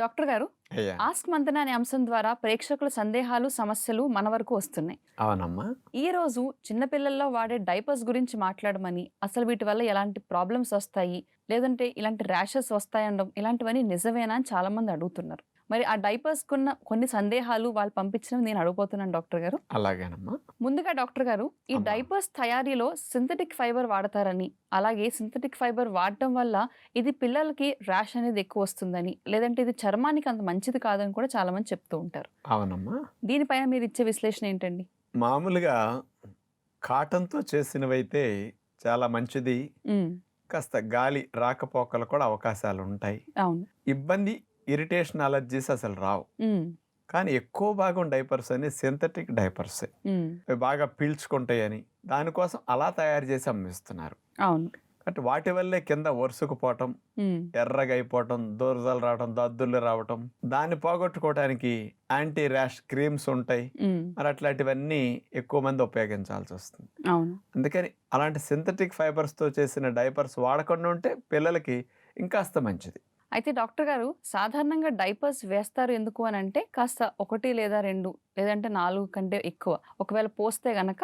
Doctor గారు ask మంతన అనే అంశం ద్వారా ప్రేక్షకుల సందేహాలు సమస్యలు మన వరకు వస్తున్నాయి. అవునమ్మా. ఈ రోజు చిన్నపిల్లల్లో వాడే డైపర్స్ గురించి మాట్లాడమని అసలు వీటి వల్ల ఎలాంటి ప్రాబ్లమ్స్ వస్తాయి లేదంటే ఇలాంటి ర్యాషెస్ వస్తాయనడం ఇలాంటివన్నీ నిజమేనా అని చాలా మంది అడుగుతున్నారు. మరి ఆ డైపర్స్ కున్న కొన్ని సందేహాలు వాళ్ళు పంపించినవి నేను అడగబోతున్నాను డాక్టర్ గారు. అలాగేనమ్మా. ముందుగా డాక్టర్ గారు ఈ. డైపర్స్ తయారీలో సింథటిక్ ఫైబర్ వాడతారని అలాగే సింథటిక్ ఫైబర్ వాడటం వల్ల ఇది పిల్లలకి ర్యాష్ అనేది ఎక్కువ వస్తుందని లేదంటే ఇది చర్మానికి అంత మంచిది కాదని కూడా చాలా మంది చెప్తూ ఉంటారు. అవునమ్మా. దీనిపైన మీరు ఇచ్చే విశ్లేషణ ఏంటండి? మామూలుగా కాటన్తో చేసినవైతే చాలా మంచిది. కాస్త గాలి రాకపోకలు కూడా అవకాశాలు ఉంటాయి అవును. ఇబ్బంది ఇరిటేషన్ అలర్జీస్ అసలు రావు. కానీ ఎక్కువ భాగం డైపర్స్ అని సింథటిక్ డైపర్స్. అవి బాగా పీల్చుకుంటాయని దానికోసం అలా తయారు చేసి అమ్మిస్తున్నారు. అవును. కాబట్టి వాటి వల్లే కింద వరుసకుపోవటం ఎర్రగా అయిపోవటం దూరదలు రావటం దద్దులు రావటం దాన్ని పోగొట్టుకోవడానికి యాంటీ ర్యాష్ క్రీమ్స్ ఉంటాయి. మరి అట్లాంటివన్నీ ఎక్కువ మంది ఉపయోగించాల్సి వస్తుంది. అందుకని అలాంటి సింథటిక్ ఫైబర్స్తో చేసిన డైపర్స్ వాడకుండా ఉంటే పిల్లలకి ఇంకాస్త మంచిది. అయితే డాక్టర్ గారు సాధారణంగా డైపర్స్ వేస్తారు ఎందుకు అని అంటే కాస్త ఒకటి లేదా రెండు లేదంటే నాలుగు కంటే ఎక్కువ. ఒకవేళ పోస్తే గనక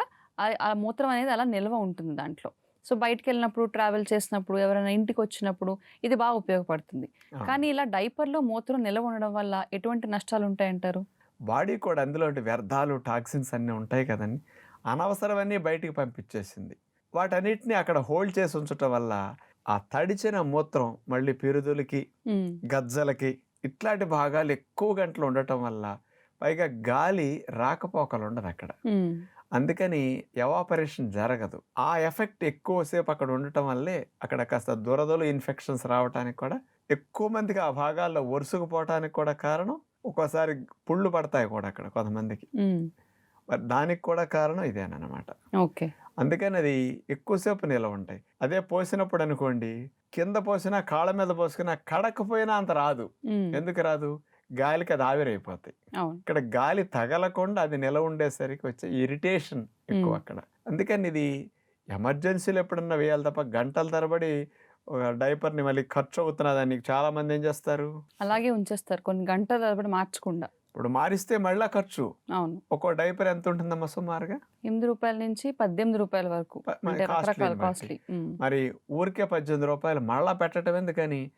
ఆ- మూత్రం అనేది అలా నిల్వ ఉంటుంది దాంట్లో. సో బయటికి వెళ్ళినప్పుడు ట్రావెల్ చేసినప్పుడు ఎవరైనా ఇంటికి వచ్చినప్పుడు ఇది బాగా ఉపయోగపడుతుంది. కానీ ఇలా డైపర్లో మూత్రం నిల్వ ఉండడం వల్ల ఎటువంటి నష్టాలు ఉంటాయంటారు బాడీ కూడా అందులో వ్యర్థాలు టాక్సిన్స్ అన్నీ ఉంటాయి కదండి. అనవసరమన్నీ బయటికి పంపించేసింది. వాటన్నిటిని అక్కడ హోల్డ్ చేసి ఉంచటం వల్ల ఆ తడిచిన మూత్రం మళ్ళీ పిరుదులకి గజ్జలకి ఇట్లాంటి భాగాలు ఎక్కువ గంటలు ఉండటం వల్ల పైగా గాలి రాకపోకలు ఉండదు అక్కడ. అందుకని ఎవాపరేషన్ జరగదు. ఆ ఎఫెక్ట్ ఎక్కువసేపు అక్కడ ఉండటం వల్లే అక్కడ కాస్త దురదలు ఇన్ఫెక్షన్స్ రావడానికి కూడా ఎక్కువ మందికి ఆ భాగాల్లో వరుసకుపోవటానికి కూడా కారణం ఒక్కోసారి పుళ్ళు పడతాయి కూడా అక్కడ కొంతమందికి. మరి దానికి కూడా కారణం ఇదేనమాట ఓకే. అందుకని అది ఎక్కువసేపు నిలవ ఉంటాయి. అదే పోసినప్పుడు అనుకోండి కింద పోసినా కాళ్ళ మీద పోసుకున్నా కడకపోయినా అంత రాదు. ఎందుకు రాదు? గాలికి అది ఆవిరైపోతాయి. ఇక్కడ గాలి తగలకుండా అది నిల ఉండేసరికి వచ్చే ఇరిటేషన్ ఎక్కువ. అక్కడ. అందుకని ఇది ఎమర్జెన్సీలు ఎప్పుడన్నా వేయాలి తప్ప గంటల తరబడి ఒక డైపర్ని మళ్ళీ ఖర్చు అవుతున్నదని చాలా మంది ఏం చేస్తారు? అలాగే ఉంచేస్తారు. కొన్ని గంటల తరబడి మార్చకుండా. ఇప్పుడు మారిస్తే మళ్ళా ఖర్చు. అవును. ఒక్కో డైపర్ ఎంత ఉంటుందమ్మా సుమారుగా ఎనిమిది రూపాయల నుంచి పద్దెనిమిది రూపాయల వరకు. మరి. కాస్ట్లీ ఊరికే పద్దెనిమిది రూపాయలు మళ్ళా పెట్టడం ఎందుకని?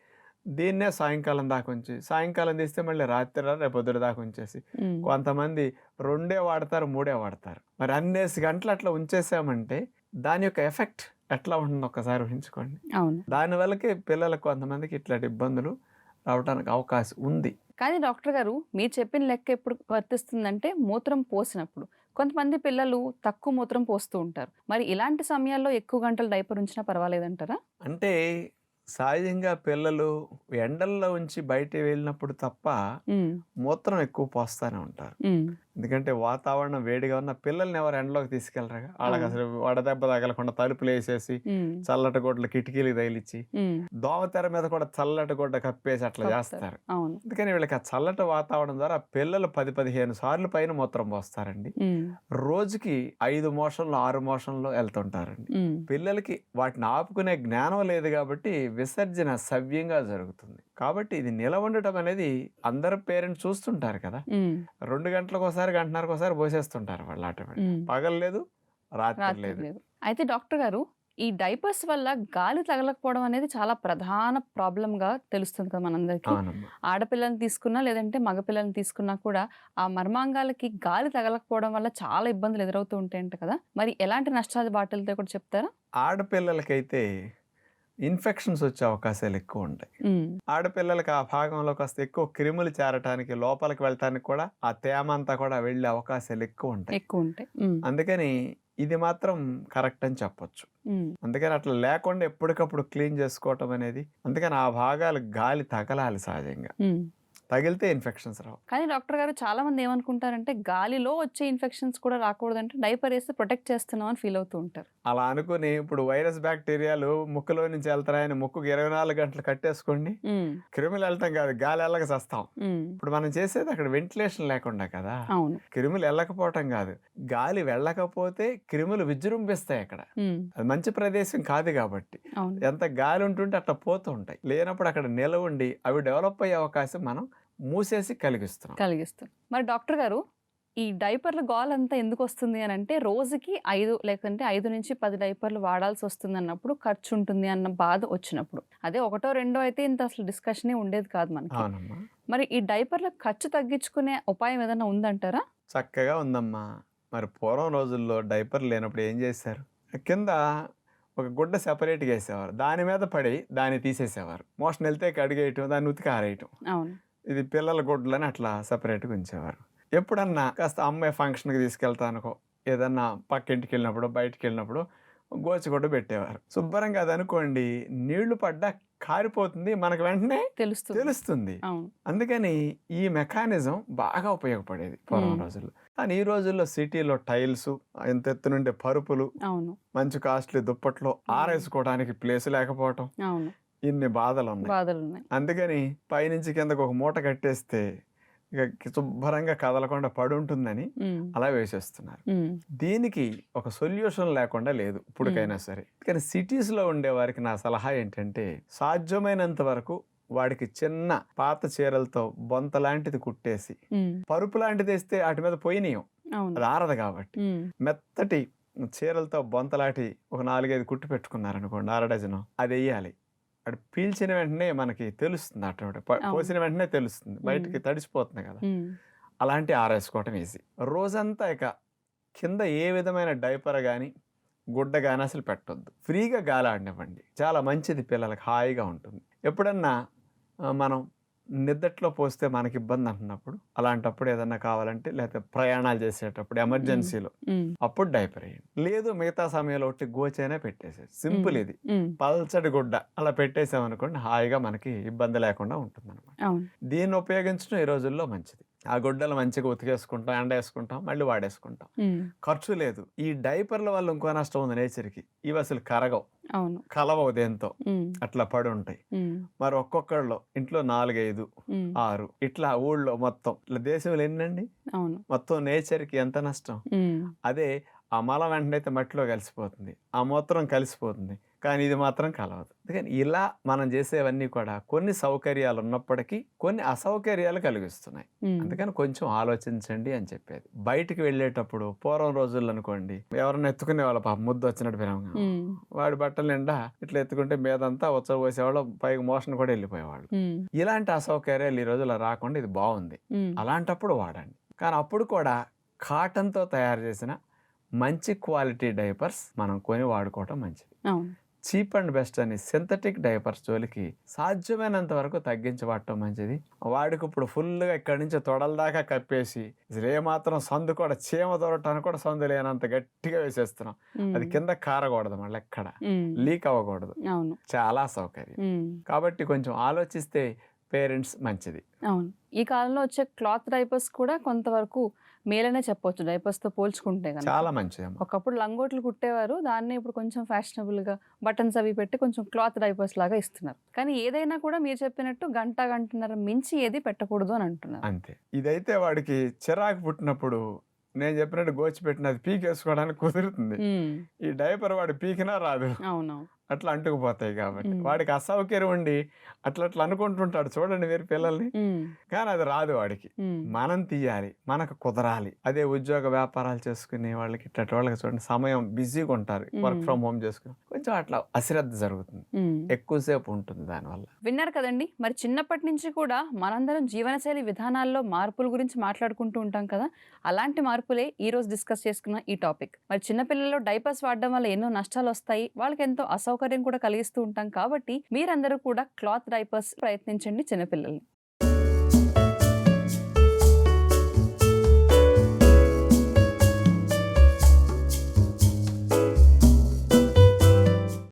దీన్నే సాయంకాలం దాకా ఉంచి సాయంకాలం తీస్తే మళ్ళీ రాత్రి రేపు పొద్దున దాకా ఉంచేసి. కొంతమంది రెండే వాడతారు మూడే వాడతారు. మరి అన్నేసి గంటలు అట్లా ఉంచేసామంటే దాని యొక్క ఎఫెక్ట్ ఎట్లా ఉంటుంది ఒక్కసారి ఊహించుకోండి. అవును. దానివల్లకే పిల్లలకు కొంతమందికి ఇట్లాంటి ఇబ్బందులు రావడానికి అవకాశం ఉంది. కానీ డాక్టర్ గారు మీరు చెప్పిన లెక్క ఎప్పుడు వర్తిస్తుందంటే మూత్రం పోసినప్పుడు. కొంతమంది పిల్లలు తక్కువ మూత్రం పోస్తూ ఉంటారు. మరి ఇలాంటి సమయాల్లో ఎక్కువ గంటలు డైపర్ ఉంచినా పర్వాలేదంటారా? అంటే సహజంగా పిల్లలు ఎండల్లో ఉంచి బయట వెళ్ళినప్పుడు తప్ప మూత్రం ఎక్కువ పోస్తానే ఉంటారు. ఎందుకంటే వాతావరణం వేడిగా ఉన్న పిల్లల్ని ఎవరు ఎండలోకి తీసుకెళ్ళరుగా వాళ్ళకి అసలు వడదెబ్బ తగలకుండా తలుపులు వేసేసి చల్లటి గుడ్లు కిటికీలు తగిలిచ్చి దోమతెర మీద కూడా చల్లటి గుడ్డ కప్పేసి అట్లా. చేస్తారు. అందుకని వీళ్ళకి ఆ చల్లటి వాతావరణం ద్వారా పిల్లలు పది పదిహేను సార్లు పైన మూత్రం పోస్తారండి. రోజుకి ఐదు మోషన్లు ఆరు మోషన్లు వెళ్తుంటారండి. పిల్లలకి వాటిని ఆపుకునే జ్ఞానం లేదు కాబట్టి విసర్జన సవ్యంగా జరుగుతుంది. కాబట్టి ఇది నిలవండటం అనేది అందరు పేరెంట్స్ చూస్తుంటారు కదా. రెండు గంటలకు ఒకసారి గంటన్నరకు ఒకసారి పోసేస్తుంటారు వాళ్ళు ఆటోమేటిక్. పగలు లేదు రాత్రి లేదు. అయితే డాక్టర్ గారు ఈ డైపర్స్ వల్ల గాలి తగలకపోవడం అనేది చాలా ప్రధాన ప్రాబ్లం గా తెలుస్తుంది కదా మనందరికీ. ఆడపిల్లని తీసుకున్నా లేదంటే మగపిల్లని తీసుకున్నా కూడా ఆ మర్మాంగాలకి గాలి తగలకపోవడం వల్ల చాలా ఇబ్బందులు ఎదురవుతూ ఉంటాయంట కదా. మరి ఎలాంటి నష్టాలు బాటలతో కూడా చెప్తారా? ఆడపిల్లలకైతే ఇన్ఫెక్షన్స్ వచ్చే అవకాశాలు ఎక్కువ ఉంటాయి. ఆడపిల్లలకి ఆ భాగంలో కాస్త ఎక్కువ క్రిములు చేరటానికి లోపలికి వెళ్ళటానికి కూడా ఆ తేమ అంతా కూడా వెళ్ళే అవకాశాలు ఎక్కువ ఉంటాయి. ఎక్కువ ఉంటాయి. అందుకని ఇది మాత్రం కరెక్ట్ అని చెప్పొచ్చు. అందుకని అట్లా లేకుండా ఎప్పటికప్పుడు క్లీన్ చేసుకోవటం అనేది అందుకని ఆ భాగాలు గాలి తగలాలి సహజంగా. తగిలితే ఇన్ఫెక్షన్స్ రావు. కానీ డాక్టర్ గారు చాలా మంది ఏమనుకుంటారంటే గాలిలో వచ్చే ఇన్ఫెక్షన్స్ కూడా రాకూడదంటే డైపర్ వేస్తే ప్రొటెక్ట్ చేస్తున్నాం అని ఫీల్ అవుతూ ఉంటారు. అలా అనుకుని ఇప్పుడు వైరస్ బ్యాక్టీరియాలు ముక్కులో నుంచి వెళ్తాయని ముక్కుకు ఇరవై నాలుగు గంటలు కట్టేసుకోండి. క్రిములు వెళ్తాం కాదు గాలి వెళ్ళక సస్తాం. ఉమ్, ఇప్పుడు మనం చేసేది అక్కడ వెంటిలేషన్ లేకుండా కదా. క్రిములు వెళ్ళకపోవటం కాదు. గాలి వెళ్ళకపోతే క్రిములు విజృంభిస్తాయి అక్కడ. అది మంచి ప్రదేశం కాదు కాబట్టి. ఎంత గాలి ఉంటుంటే అట్లా పోతూ ఉంటాయి. లేనప్పుడు అక్కడ నిలవ ఉండి అవి డెవలప్ అయ్యే అవకాశం మనం మూసేసి కలిగిస్తున్నాం. కలిగిస్తుంది మరి డాక్టర్ గారు ఈ డైపర్ల గోల్ అంతా ఎందుకు వస్తుంది అని అంటే రోజుకి ఐదు లేకుంటే ఐదు నుంచి పది డైపర్లు వాడాల్సి వస్తుంది అన్నప్పుడు ఖర్చు ఉంటుంది అన్న బాధ వచ్చినప్పుడు. అదే ఒకటో రెండో అయితే ఇంత అసలు డిస్కషనే ఉండేది కాదు మనకి. అవునమ్మా. మరి ఈ డైపర్ల ఖర్చు తగ్గించుకునే ఉపాయం ఏదైనా ఉందంటారా? చక్కగా ఉందమ్మా. మరి పూర్వం రోజుల్లో డైపర్ లేనప్పుడు ఏం చేశారు? కింద ఒక గుడ్డ సెపరేట్గా వేసేవారు. దాని మీద పడి దాన్ని తీసేసేవారు. మోషన్ వెళ్తే కడిగేయటం దాన్ని ఉతికి ఆరేయటం. అవును. ఇది పిల్లల గుడ్లని అట్లా సపరేట్గా ఉంచేవారు. ఎప్పుడన్నా కాస్త అమ్మాయి ఫంక్షన్కి తీసుకెళ్తానుకో ఏదన్నా పక్కింటికి వెళ్ళినప్పుడు బయటికి వెళ్ళినప్పుడు గోచిగుడ్డ పెట్టేవారు. శుభ్రంగా అది అనుకోండి నీళ్ళు పడ్డా కారిపోతుంది మనకు వెంటనే తెలుస్తుంది. తెలుస్తుంది. అందుకని ఈ మెకానిజం బాగా ఉపయోగపడేది పూర్వం. రోజుల్లో. కానీ ఈ రోజుల్లో సిటీలో టైల్స్ ఎంత ఎత్తు నుండి పరుపులు మంచి కాస్ట్లీ దుప్పట్లో ఆరేసుకోవడానికి ప్లేస్ లేకపోవటం ఇన్ని బాధలు ఉన్నాయి బాధలు ఉన్నాయి అందుకని పైనుంచి కిందకు ఒక మూట కట్టేస్తే ఇక శుభ్రంగా కదలకుండా పడి ఉంటుందని అలా వేసేస్తున్నారు. దీనికి ఒక సొల్యూషన్ లేకుండా లేదు ఇప్పటికైనా సరే. కానీ సిటీస్లో ఉండే వారికి నా సలహా ఏంటంటే సాధ్యమైనంత వరకు వాడికి చిన్న పాత చీరలతో బొంత లాంటిది కుట్టేసి పరుపు లాంటిది వేస్తే వాటి మీద పోయినాయం అది ఆరదు కాబట్టి. మెత్తటి చీరలతో బొంతలాంటి ఒక నాలుగైదు కుట్టు పెట్టుకున్నారనుకోండి అర డజను అది వేయాలి. అది పీల్చిన వెంటనే మనకి తెలుస్తుంది అటువంటి. పోసిన వెంటనే తెలుస్తుంది. బయటికి తడిసిపోతుంది కదా. అలాంటి ఆరేసుకోవటం ఈజీ. రోజంతా ఇక కింద ఏ విధమైన డైపర్ కానీ గుడ్డ కానీ అసలు పెట్టొద్దు. ఫ్రీగా గాలి ఆడనివ్వండి చాలా మంచిది పిల్లలకి హాయిగా ఉంటుంది. ఎప్పుడన్నా మనం నిద్దట్లో పోస్తే మనకి ఇబ్బంది అంటున్నప్పుడు అలాంటప్పుడు ఏదన్నా కావాలంటే లేకపోతే ప్రయాణాలు చేసేటప్పుడు ఎమర్జెన్సీలో అప్పుడు డైపర్ వేయండి లేదు మిగతా సమయంలో ఒకటి గోచైనా పెట్టేసేది సింపుల్. ఇది. పల్చడి గుడ్డ అలా పెట్టేసామనుకోండి హాయిగా మనకి ఇబ్బంది లేకుండా ఉంటుంది అవును. దీన్ని ఉపయోగించడం ఈ రోజుల్లో మంచిది. ఆ గుడ్డలు మంచిగా ఉతికేసుకుంటాం ఎండ వేసుకుంటాం మళ్ళీ వాడేసుకుంటాం. ఖర్చు లేదు. ఈ డైపర్ల వల్ల ఇంకో నష్టం ఉంది నేచర్కి. ఇవి అసలు కరగవు. కలవవు దేంతో. అట్లా పడి ఉంటాయి మరి ఒక్కొక్కళ్ళు ఇంట్లో నాలుగైదు ఆరు ఇట్లా ఊళ్ళో మొత్తం. ఇట్లా దేశంలో ఎన్నండి? మొత్తం నేచర్కి ఎంత నష్టం? అదే ఆ మలం వెంటనే అయితే మట్టిలో కలిసిపోతుంది. ఆ మూత్రం కలిసిపోతుంది. కానీ ఇది మాత్రం కలవదు. అందుకని ఇలా మనం చేసేవన్నీ కూడా కొన్ని సౌకర్యాలు ఉన్నప్పటికీ కొన్ని అసౌకర్యాలు కలిగిస్తున్నాయి. అందుకని కొంచెం ఆలోచించండి అని చెప్పేది. బయటికి వెళ్ళేటప్పుడు పూర్వం రోజుల్లో అనుకోండి ఎవరైనా ఎత్తుకునే వాళ్ళ పాప ముద్దు వచ్చినట్టు ఉమ్, వాడి బట్టల నిండా ఇట్లా ఎత్తుకుంటే మీదంతా ఉచ్చ పోసేవాళ్ళు పైకి మోషన్ కూడా వెళ్ళిపోయేవాళ్ళు. ఇలాంటి అసౌకర్యాలు ఈ రోజుల్లో రాకుండా ఇది బాగుంది. అలాంటప్పుడు వాడండి. కానీ అప్పుడు కూడా కాటన్తో తయారు చేసిన మంచి క్వాలిటీ డైపర్స్ మనం కొని వాడుకోవటం మంచిది. చీప్ అండ్ బెస్ట్ అని సింథటిక్ డైపర్స్ జోలికి సాధ్యమైనంత వరకు తగ్గించి వాడటం మంచిది. వాడికి ఇప్పుడు ఫుల్గా ఇక్కడి నుంచి తొడల దాకా కప్పేసి అసలు ఏమాత్రం సందు కూడా చీమ దొరకటానికి కూడా సందు లేనంత గట్టిగా వేసేస్తున్నాం. అది కింద కారకూడదు మళ్ళీ ఎక్కడ? లీక్ అవ్వకూడదు. చాలా సౌకర్యం. కాబట్టి కొంచెం ఆలోచిస్తే పేరెంట్స్ మంచిది. అవును. ఈ కాలంలో వచ్చే క్లాత్ డైపర్స్ కూడా కొంతవరకు మేలనే చెప్పొచ్చు. డైపర్స్తో పోల్చుకుంటే కనుక చాలా మంచిదమ్మా. ఒకప్పుడు లంగోట్లు కుట్టేవారు. దాన్ని ఇప్పుడు కొంచెం ఫ్యాషనబుల్గా బటన్స్ అవి పెట్టి కొంచెం క్లాత్ డైపర్స్ లాగా ఇస్తున్నారు. కానీ ఏదైనా కూడా మీరు చెప్పినట్టు గంట గంటన్నర మించి ఏది పెట్టకూడదు అని అంటున్నారు. అంతే. ఇదైతే వాడికి చిరాకు పుట్టినప్పుడు నేను చెప్పినట్టు గోచి పెట్టినది పీకేసుకోవడానికి కుదురుతుంది. ఈ డైపర్ వాడు పీకినా రాదు. అవునవును. అట్లా అంటుకుపోతాయి కాబట్టి. వాడికి అసౌకర్యం ఉండి అట్లా అట్లా అనుకుంటుంటాడు చూడండి మీరు పిల్లల్ని. కానీ అది రాదు వాడికి. మనం తీయాలి మనకు కుదరాలి. అదే ఉద్యోగ వ్యాపారాలు చేసుకునే వాళ్ళకి ఇట్లాంటి వాళ్ళకి చూడండి సమయం బిజీగా ఉంటారు వర్క్. ఫ్రమ్ హోమ్ చేసుకుని. కొంచెం అట్లా అశ్రద్ధ జరుగుతుంది. ఎక్కువసేపు ఉంటుంది దానివల్ల. విన్నారు కదండి? మరి చిన్నప్పటి నుంచి కూడా మనందరం జీవనశైలి విధానాల్లో మార్పుల గురించి మాట్లాడుకుంటూ ఉంటాం కదా? అలాంటి మార్పులే ఈ రోజు డిస్కస్ చేసుకున్న ఈ టాపిక్. మరి చిన్నపిల్లల్లో డైపర్స్ వాడడం వల్ల ఎన్నో నష్టాలు వస్తాయి వాళ్ళకి ఎంతో అసౌకర్యం కూడా కలిగిస్తూ ఉంటాం కాబట్టి మీరందరూ కూడా క్లాత్ డైపర్స్ ప్రయత్నించండి చిన్నపిల్లల్ని.